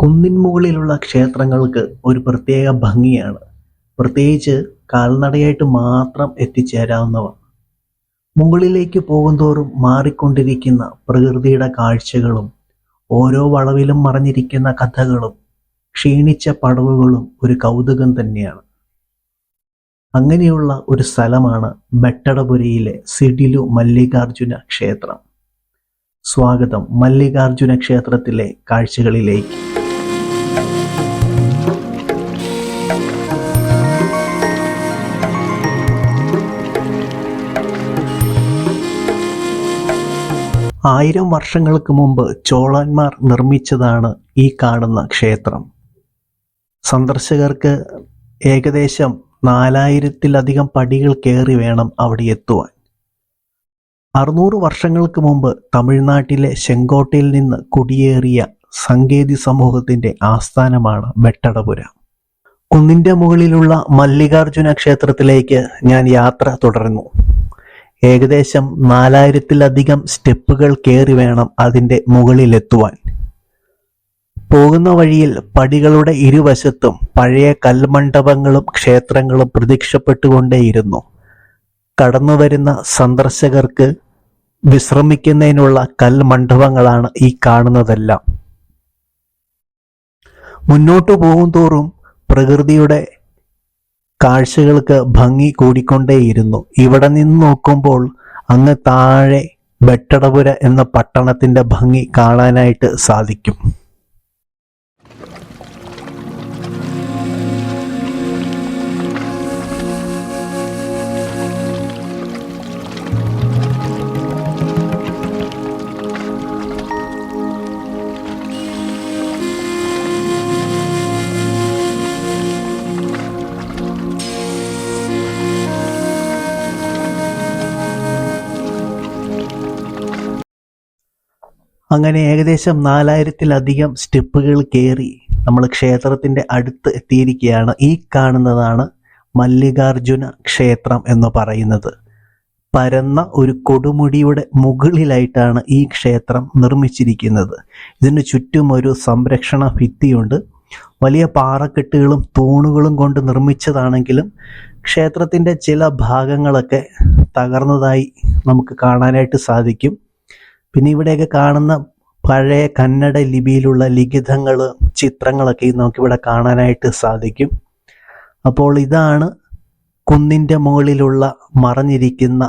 കുന്നിൻ മുകളിലുള്ള ക്ഷേത്രങ്ങൾക്ക് ഒരു പ്രത്യേക ഭംഗിയാണ്. പ്രത്യേകിച്ച് കാൽനടയായിട്ട് മാത്രം എത്തിച്ചേരാവുന്നവ. മുകളിലേക്ക് പോകുന്തോറും മാറിക്കൊണ്ടിരിക്കുന്ന പ്രകൃതിയുടെ കാഴ്ചകളും ഓരോ വളവിലും മറഞ്ഞിരിക്കുന്ന കഥകളും ക്ഷീണിച്ച പടവുകളും ഒരു കൗതുകം തന്നെയാണ്. അങ്ങനെയുള്ള ഒരു സ്ഥലമാണ് ബെട്ടടപുരയിലെ സിഡിലു മല്ലികാർജുന ക്ഷേത്രം. സ്വാഗതം മല്ലികാർജുന ക്ഷേത്രത്തിലെ കാഴ്ചകളിലേക്ക്. ആയിരം വർഷങ്ങൾക്ക് മുമ്പ് ചോളന്മാർ നിർമ്മിച്ചതാണ് ഈ കാണുന്ന ക്ഷേത്രം. സന്ദർശകർക്ക് ഏകദേശം നാലായിരത്തിലധികം പടികൾ കയറി വേണം അവിടെ എത്തുവാൻ. അറുന്നൂറ് വർഷങ്ങൾക്ക് മുമ്പ് തമിഴ്നാട്ടിലെ ചെങ്കോട്ടയിൽ നിന്ന് കുടിയേറിയ സങ്കേതി സമൂഹത്തിന്റെ ആസ്ഥാനമാണ് വെട്ടടപുര. കുന്നിന്റെ മുകളിലുള്ള മല്ലികാർജുന ക്ഷേത്രത്തിലേക്ക് ഞാൻ യാത്ര തുടർന്നു. ഏകദേശം നാലായിരത്തിലധികം സ്റ്റെപ്പുകൾ കയറി വേണം അതിന്റെ മുകളിലെത്തുവാൻ. പോകുന്ന വഴിയിൽ പടികളുടെ ഇരുവശത്തും പഴയ കൽമണ്ഡപങ്ങളും ക്ഷേത്രങ്ങളും പ്രത്യക്ഷപ്പെട്ടുകൊണ്ടേയിരുന്നു. കടന്നുവരുന്ന സന്ദർശകർക്ക് വിശ്രമിക്കുന്നതിനുള്ള കൽമണ്ഡപങ്ങളാണ് ഈ കാണുന്നതെല്ലാം. മുന്നോട്ടു പോകും തോറും പ്രകൃതിയുടെ കാഴ്ചകൾക്ക് ഭംഗി കൂടിക്കൊണ്ടേയിരുന്നു. ഇവിടെ നിന്ന് നോക്കുമ്പോൾ അങ്ങ് താഴെ ബെട്ടടപുര എന്ന പട്ടണത്തിന്റെ ഭംഗി കാണാനായിട്ട് സാധിക്കും. അങ്ങനെ ഏകദേശം നാലായിരത്തിലധികം സ്റ്റെപ്പുകൾ കയറി നമ്മൾ ക്ഷേത്രത്തിന്റെ അടുത്ത് എത്തിയിരിക്കുകയാണ്. ഈ കാണുന്നതാണ് മല്ലികാർജുന ക്ഷേത്രം എന്ന് പറയുന്നത്. പരന്ന ഒരു കൊടുമുടിയുടെ മുകളിലായിട്ടാണ് ഈ ക്ഷേത്രം നിർമ്മിച്ചിരിക്കുന്നത്. ഇതിന് ചുറ്റും ഒരു സംരക്ഷണ ഭിത്തിയുണ്ട്. വലിയ പാറക്കെട്ടുകളും തൂണുകളും കൊണ്ട് നിർമ്മിച്ചതാണെങ്കിലും ക്ഷേത്രത്തിന്റെ ചില ഭാഗങ്ങളൊക്കെ തകർന്നതായി നമുക്ക് കാണാനായിട്ട് സാധിക്കും. പിന്നെ ഇവിടെയൊക്കെ കാണുന്ന പഴയ കന്നഡ ലിപിയിലുള്ള ലിഖിതങ്ങൾ ചിത്രങ്ങളൊക്കെ നമുക്കിവിടെ കാണാനായിട്ട് സാധിക്കും. അപ്പോൾ ഇതാണ് കുന്നിന്റെ മുകളിലുള്ള മറഞ്ഞിരിക്കുന്ന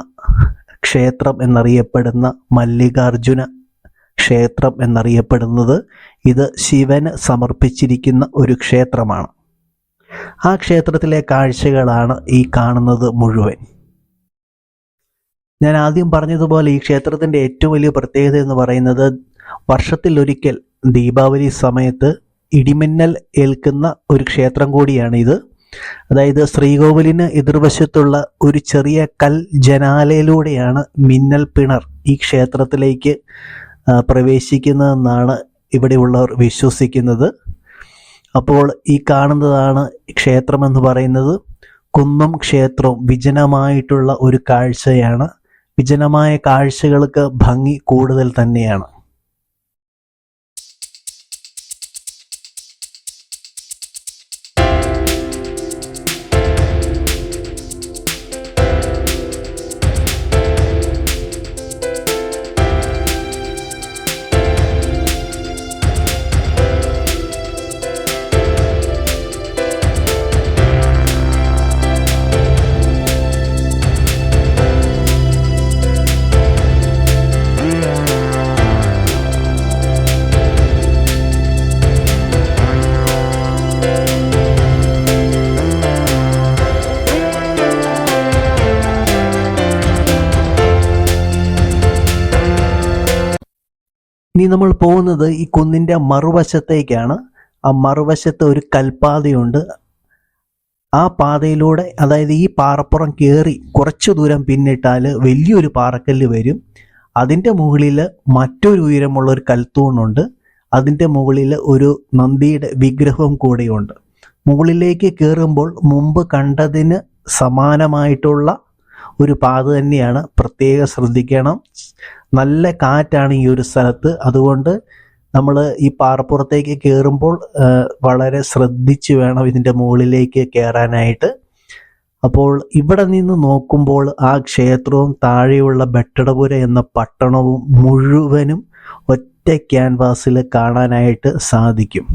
ക്ഷേത്രം എന്നറിയപ്പെടുന്ന മല്ലികാർജുന ക്ഷേത്രം എന്നറിയപ്പെടുന്നത്. ഇത് ശിവന് സമർപ്പിച്ചിരിക്കുന്ന ഒരു ക്ഷേത്രമാണ്. ആ ക്ഷേത്രത്തിലെ കാഴ്ചകളാണ് ഈ കാണുന്നത് മുഴുവൻ. ഞാൻ ആദ്യം പറഞ്ഞതുപോലെ ഈ ക്ഷേത്രത്തിന്റെ ഏറ്റവും വലിയ പ്രത്യേകത എന്ന് പറയുന്നത് വർഷത്തിൽ ഒരിക്കൽ ദീപാവലി സമയത്ത് ഇടിമിന്നൽ ഏൽക്കുന്ന ഒരു ക്ഷേത്രം കൂടിയാണ് ഇത്. അതായത് ശ്രീകോവിലിന് എതിർവശത്തുള്ള ഒരു ചെറിയ കൽ ജനാലയിലൂടെയാണ് മിന്നൽ പിണർ ഈ ക്ഷേത്രത്തിലേക്ക് പ്രവേശിക്കുന്നതെന്നാണ് ഇവിടെയുള്ളവർ വിശ്വസിക്കുന്നത്. അപ്പോൾ ഈ കാണുന്നതാണ് ക്ഷേത്രം എന്ന് പറയുന്നത്. കുന്നം ക്ഷേത്രവും വിജനമായിട്ടുള്ള ഒരു കാഴ്ചയാണ്. വിജനമായ കാഴ്ചകൾക്ക് ഭംഗി കൂടുതൽ തന്നെയാണ്. ഇനി നമ്മൾ പോകുന്നത് ഈ കുന്നിന്റെ മറുവശത്തേക്കാണ്. ആ മറുവശത്ത് ഒരു കൽപ്പാതയുണ്ട്. ആ പാതയിലൂടെ അതായത് ഈ പാറപ്പുറം കയറി കുറച്ചു ദൂരം പിന്നിട്ടാൽ വലിയൊരു പാറക്കല്ല് വരും. അതിന്റെ മുകളിൽ മറ്റൊരു ഉയരമുള്ള ഒരു കൽത്തൂണുണ്ട്. അതിന്റെ മുകളിൽ ഒരു നന്ദിയുടെ വിഗ്രഹവും കൂടെയുണ്ട്. മുകളിലേക്ക് കയറുമ്പോൾ മുമ്പ് കണ്ടതിന് സമാനമായിട്ടുള്ള ഒരു പാത തന്നെയാണ്. പ്രത്യേകം ശ്രദ്ധിക്കണം. നല്ല കാറ്റാണ് ഈ ഒരു സ്ഥലത്ത്. അതുകൊണ്ട് നമ്മൾ ഈ പാറപ്പുറത്തേക്ക് കയറുമ്പോൾ വളരെ ശ്രദ്ധിച്ച് വേണം ഇതിന്റെ മുകളിലേക്ക് കയറാനായിട്ട് അപ്പോൾ ഇവിടെ നിന്ന് നോക്കുമ്പോൾ ആ ക്ഷേത്രവും താഴെയുള്ള ബെട്ടടപുര എന്ന പട്ടണവും മുഴുവനും ഒറ്റ ക്യാൻവാസിൽ കാണാനായിട്ട് സാധിക്കും.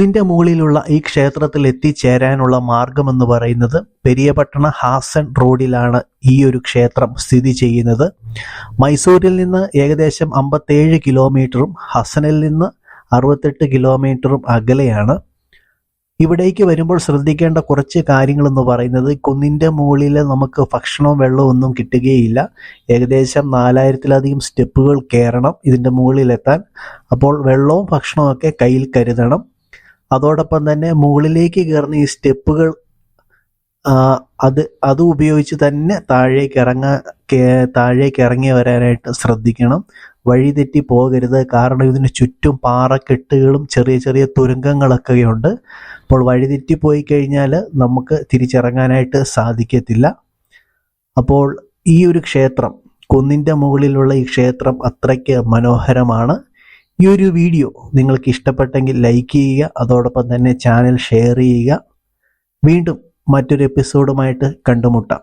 കുന്നിന്റെ മുകളിലുള്ള ഈ ക്ഷേത്രത്തിൽ എത്തിച്ചേരാനുള്ള മാർഗമെന്ന് പറയുന്നത് പെരിയപട്ടണ ഹാസൻ റോഡിലാണ് ഈ ഒരു ക്ഷേത്രം സ്ഥിതി ചെയ്യുന്നത്. മൈസൂരിൽ നിന്ന് ഏകദേശം അമ്പത്തേഴ് കിലോമീറ്ററും ഹസനിൽ നിന്ന് അറുപത്തെട്ട് കിലോമീറ്ററും അകലെയാണ്. ഇവിടേക്ക് വരുമ്പോൾ ശ്രദ്ധിക്കേണ്ട കുറച്ച് കാര്യങ്ങൾ എന്ന് പറയുന്നത് കുന്നിന്റെ മുകളിൽ നമുക്ക് ഭക്ഷണവും വെള്ളവും ഒന്നും കിട്ടുകയില്ല. ഏകദേശം നാലായിരത്തിലധികം സ്റ്റെപ്പുകൾ കയറണം ഇതിന്റെ മുകളിലെത്താൻ. അപ്പോൾ വെള്ളവും ഭക്ഷണവും ഒക്കെ കയ്യിൽ കരുതണം. അതോടൊപ്പം തന്നെ മുകളിലേക്ക് കയറുന്ന ഈ സ്റ്റെപ്പുകൾ അത് അത് ഉപയോഗിച്ച് തന്നെ താഴേക്ക് ഇറങ്ങാൻ താഴേക്ക് ഇറങ്ങി വരാനായിട്ട് ശ്രദ്ധിക്കണം. വഴി തെറ്റി പോകരുത്. കാരണം ഇതിന് ചുറ്റും പാറക്കെട്ടുകളും ചെറിയ ചെറിയ തുരങ്കങ്ങളൊക്കെ ഉണ്ട് അപ്പോൾ വഴി തെറ്റി പോയി കഴിഞ്ഞാൽ നമുക്ക് തിരിച്ചിറങ്ങാനായിട്ട് സാധിക്കത്തില്ല. അപ്പോൾ ഈ ഒരു ക്ഷേത്രം കുന്നിന്റെ മുകളിലുള്ള ഈ ക്ഷേത്രം അത്രയ്ക്ക് മനോഹരമാണ്. ഈ ഒരു വീഡിയോ നിങ്ങൾക്ക് ഇഷ്ടപ്പെട്ടെങ്കിൽ ലൈക്ക് ചെയ്യുക അതോടൊപ്പം തന്നെ ചാനൽ ഷെയർ ചെയ്യുക. വീണ്ടും മറ്റൊരു എപ്പിസോഡുമായിട്ട് കണ്ടുമുട്ടാം.